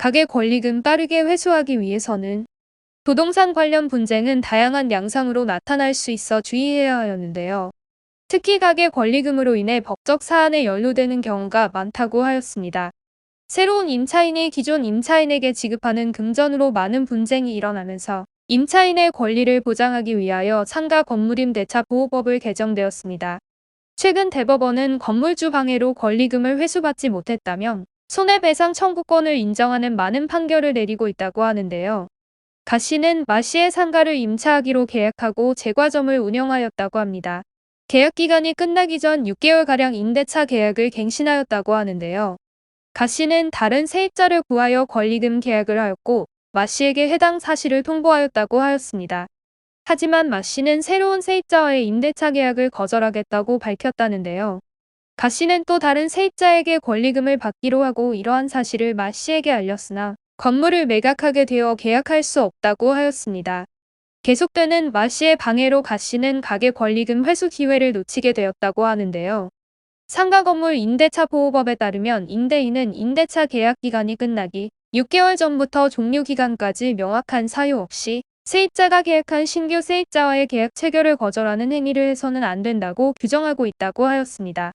가계 권리금 빠르게 회수하기 위해서는 부동산 관련 분쟁은 다양한 양상으로 나타날 수 있어 주의해야 하였는데요. 특히 가계 권리금으로 인해 법적 사안에 연루되는 경우가 많다고 하였습니다. 새로운 임차인이 기존 임차인에게 지급하는 금전으로 많은 분쟁이 일어나면서 임차인의 권리를 보장하기 위하여 상가 건물임 대차 보호법을 개정되었습니다. 최근 대법원은 건물주 방해로 권리금을 회수받지 못했다면 손해배상 청구권을 인정하는 많은 판결을 내리고 있다고 하는데요. 가 씨는 마 씨의 상가를 임차하기로 계약하고 제과점을 운영하였다고 합니다. 계약 기간이 끝나기 전 6개월가량 임대차 계약을 갱신하였다고 하는데요. 가 씨는 다른 세입자를 구하여 권리금 계약을 하였고 마 씨에게 해당 사실을 통보하였다고 하였습니다. 하지만 마 씨는 새로운 세입자와의 임대차 계약을 거절하겠다고 밝혔다는데요. 가 씨는 또 다른 세입자에게 권리금을 받기로 하고 이러한 사실을 마 씨에게 알렸으나 건물을 매각하게 되어 계약할 수 없다고 하였습니다. 계속되는 마 씨의 방해로 가 씨는 가계 권리금 회수 기회를 놓치게 되었다고 하는데요. 상가 건물 임대차 보호법에 따르면 임대인은 임대차 계약 기간이 끝나기 6개월 전부터 종료 기간까지 명확한 사유 없이 세입자가 계약한 신규 세입자와의 계약 체결을 거절하는 행위를 해서는 안 된다고 규정하고 있다고 하였습니다.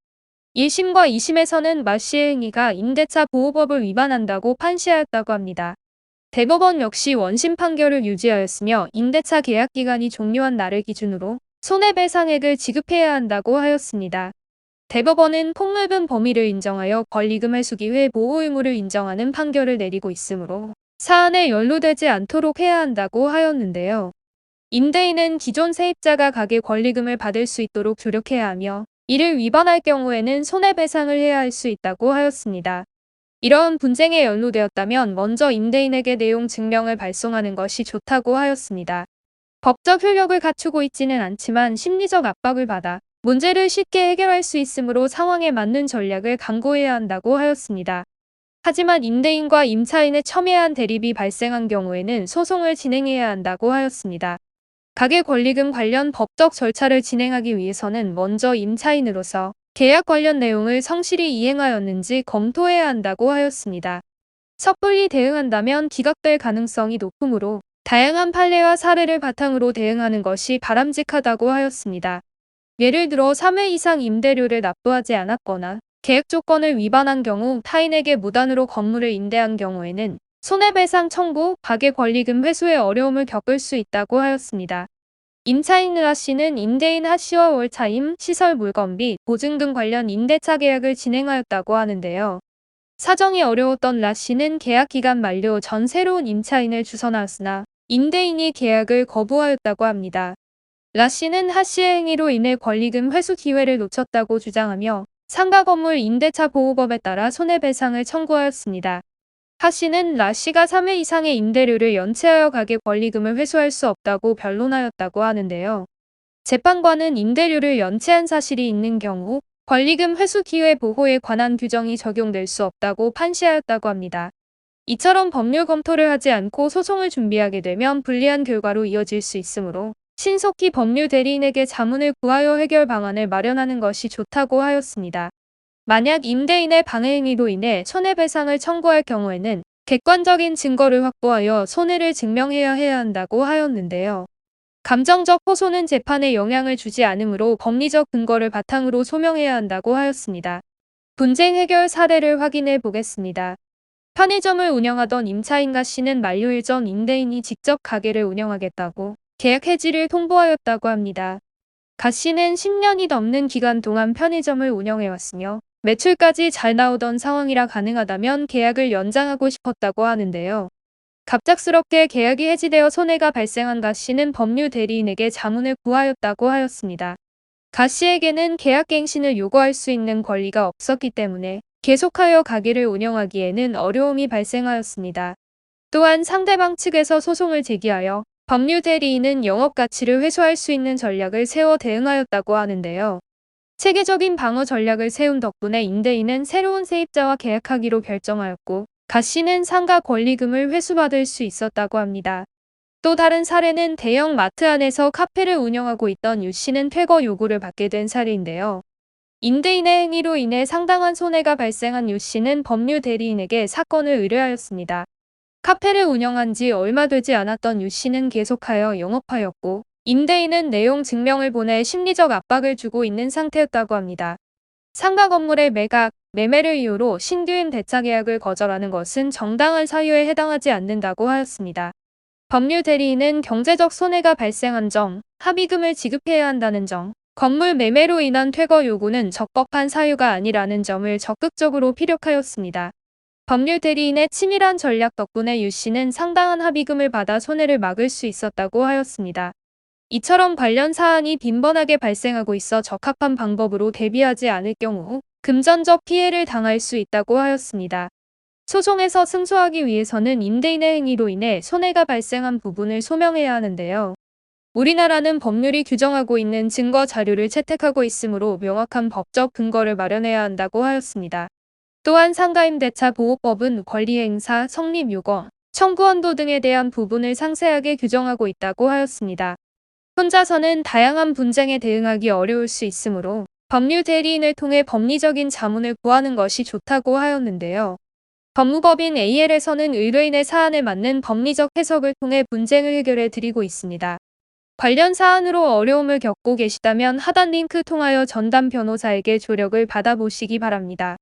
1심과 2심에서는 마 씨의 행위가 임대차 보호법을 위반한다고 판시하였다고 합니다. 대법원 역시 원심 판결을 유지하였으며 임대차 계약 기간이 종료한 날을 기준으로 손해배상액을 지급해야 한다고 하였습니다. 대법원은 폭넓은 범위를 인정하여 권리금 회수기 외 보호 의무를 인정하는 판결을 내리고 있으므로 사안에 연루되지 않도록 해야 한다고 하였는데요. 임대인은 기존 세입자가 가계 권리금을 받을 수 있도록 조력해야 하며 이를 위반할 경우에는 손해배상을 해야 할 수 있다고 하였습니다. 이러한 분쟁에 연루되었다면 먼저 임대인에게 내용 증명을 발송하는 것이 좋다고 하였습니다. 법적 효력을 갖추고 있지는 않지만 심리적 압박을 받아 문제를 쉽게 해결할 수 있으므로 상황에 맞는 전략을 강구해야 한다고 하였습니다. 하지만 임대인과 임차인의 첨예한 대립이 발생한 경우에는 소송을 진행해야 한다고 하였습니다. 가계 권리금 관련 법적 절차를 진행하기 위해서는 먼저 임차인으로서 계약 관련 내용을 성실히 이행하였는지 검토해야 한다고 하였습니다. 섣불리 대응한다면 기각될 가능성이 높으므로 다양한 판례와 사례를 바탕으로 대응하는 것이 바람직하다고 하였습니다. 예를 들어 3회 이상 임대료를 납부하지 않았거나 계약 조건을 위반한 경우 타인에게 무단으로 건물을 임대한 경우에는 손해배상 청구, 가계 권리금 회수의 어려움을 겪을 수 있다고 하였습니다. 임차인 라 씨는 임대인 하 씨와 월차임, 시설 물건비, 보증 등 관련 임대차 계약을 진행하였다고 하는데요. 사정이 어려웠던 라 씨는 계약 기간 만료 전 새로운 임차인을 주선하였으나 임대인이 계약을 거부하였다고 합니다. 라 씨는 하 씨의 행위로 인해 권리금 회수 기회를 놓쳤다고 주장하며 상가 건물 임대차 보호법에 따라 손해배상을 청구하였습니다. 하 씨는 라 씨가 3회 이상의 임대료를 연체하여 가계 권리금을 회수할 수 없다고 변론하였다고 하는데요. 재판관은 임대료를 연체한 사실이 있는 경우 권리금 회수 기회 보호에 관한 규정이 적용될 수 없다고 판시하였다고 합니다. 이처럼 법률 검토를 하지 않고 소송을 준비하게 되면 불리한 결과로 이어질 수 있으므로 신속히 법률 대리인에게 자문을 구하여 해결 방안을 마련하는 것이 좋다고 하였습니다. 만약 임대인의 방해 행위로 인해 손해배상을 청구할 경우에는 객관적인 증거를 확보하여 손해를 증명해야 해야 한다고 하였는데요. 감정적 호소는 재판에 영향을 주지 않으므로 법리적 근거를 바탕으로 소명해야 한다고 하였습니다. 분쟁 해결 사례를 확인해 보겠습니다. 편의점을 운영하던 임차인가 씨는 만료일 전 임대인이 직접 가게를 운영하겠다고 계약 해지를 통보하였다고 합니다. 가 씨는 10년이 넘는 기간 동안 편의점을 운영해왔으며 매출까지 잘 나오던 상황이라 가능하다면 계약을 연장하고 싶었다고 하는데요. 갑작스럽게 계약이 해지되어 손해가 발생한 가 씨는 법률 대리인에게 자문을 구하였다고 하였습니다. 가 씨에게는 계약 갱신을 요구할 수 있는 권리가 없었기 때문에 계속하여 가게를 운영하기에는 어려움이 발생하였습니다. 또한 상대방 측에서 소송을 제기하여 법률 대리인은 영업 가치를 회수할 수 있는 전략을 세워 대응하였다고 하는데요. 체계적인 방어 전략을 세운 덕분에 임대인은 새로운 세입자와 계약하기로 결정하였고 가 씨는 상가 권리금을 회수받을 수 있었다고 합니다. 또 다른 사례는 대형 마트 안에서 카페를 운영하고 있던 유 씨는 퇴거 요구를 받게 된 사례인데요. 임대인의 행위로 인해 상당한 손해가 발생한 유 씨는 법률 대리인에게 사건을 의뢰하였습니다. 카페를 운영한 지 얼마 되지 않았던 유 씨는 계속하여 영업하였고 임대인은 내용 증명을 보내 심리적 압박을 주고 있는 상태였다고 합니다. 상가 건물의 매각, 매매를 이유로 신규임 대차 계약을 거절하는 것은 정당한 사유에 해당하지 않는다고 하였습니다. 법률 대리인은 경제적 손해가 발생한 점, 합의금을 지급해야 한다는 점, 건물 매매로 인한 퇴거 요구는 적법한 사유가 아니라는 점을 적극적으로 피력하였습니다. 법률 대리인의 치밀한 전략 덕분에 유 씨는 상당한 합의금을 받아 손해를 막을 수 있었다고 하였습니다. 이처럼 관련 사안이 빈번하게 발생하고 있어 적합한 방법으로 대비하지 않을 경우 금전적 피해를 당할 수 있다고 하였습니다. 소송에서 승소하기 위해서는 임대인의 행위로 인해 손해가 발생한 부분을 소명해야 하는데요. 우리나라는 법률이 규정하고 있는 증거 자료를 채택하고 있으므로 명확한 법적 근거를 마련해야 한다고 하였습니다. 또한 상가임대차 보호법은 권리행사, 성립요건, 청구원도 등에 대한 부분을 상세하게 규정하고 있다고 하였습니다. 혼자서는 다양한 분쟁에 대응하기 어려울 수 있으므로 법률 대리인을 통해 법리적인 자문을 구하는 것이 좋다고 하였는데요. 법무법인 AL에서는 의뢰인의 사안에 맞는 법리적 해석을 통해 분쟁을 해결해 드리고 있습니다. 관련 사안으로 어려움을 겪고 계시다면 하단 링크 통하여 전담 변호사에게 조력을 받아보시기 바랍니다.